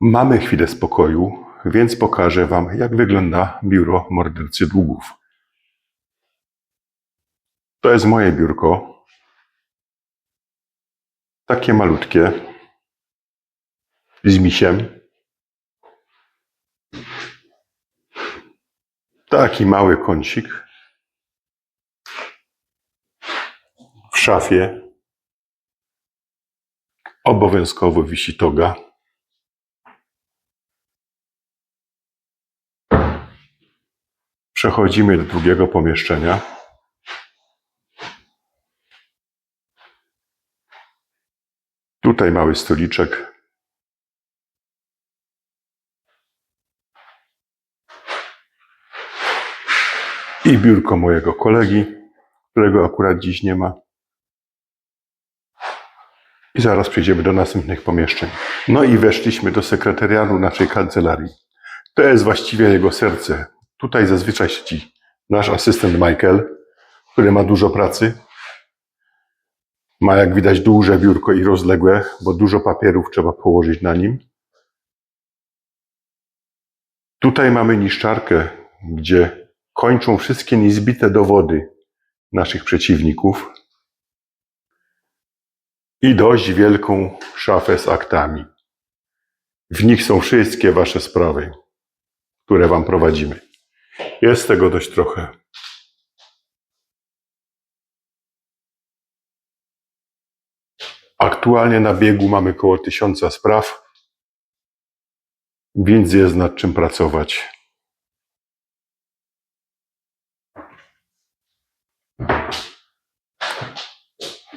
Mamy chwilę spokoju, więc pokażę Wam, jak wygląda biuro mordercy długów. To jest moje biurko. Takie malutkie. Z misiem. Taki mały kącik. W szafie obowiązkowo wisi toga. Przechodzimy do drugiego pomieszczenia. Tutaj mały stoliczek. I biurko mojego kolegi, którego akurat dziś nie ma. I zaraz przejdziemy do następnych pomieszczeń. No i weszliśmy do sekretariatu naszej kancelarii. To jest właściwie jego serce. Tutaj zazwyczaj siedzi nasz asystent Michael, który ma dużo pracy. Ma jak widać duże biurko i rozległe, bo dużo papierów trzeba położyć na nim. Tutaj mamy niszczarkę, gdzie kończą wszystkie niezbite dowody naszych przeciwników. I dość wielką szafę z aktami. W nich są wszystkie wasze sprawy, które wam prowadzimy. Jest tego dość trochę. Aktualnie na biegu mamy około tysiąca spraw, więc jest nad czym pracować.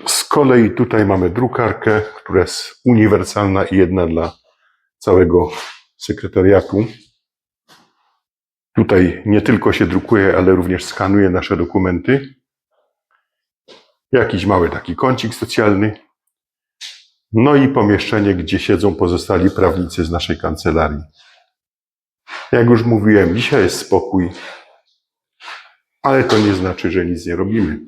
Z kolei tutaj mamy drukarkę, która jest uniwersalna i jedna dla całego sekretariatu. Tutaj nie tylko się drukuje, ale również skanuje nasze dokumenty. Jakiś mały taki kącik socjalny. No i pomieszczenie, gdzie siedzą pozostali prawnicy z naszej kancelarii. Jak już mówiłem, dzisiaj jest spokój, ale to nie znaczy, że nic nie robimy.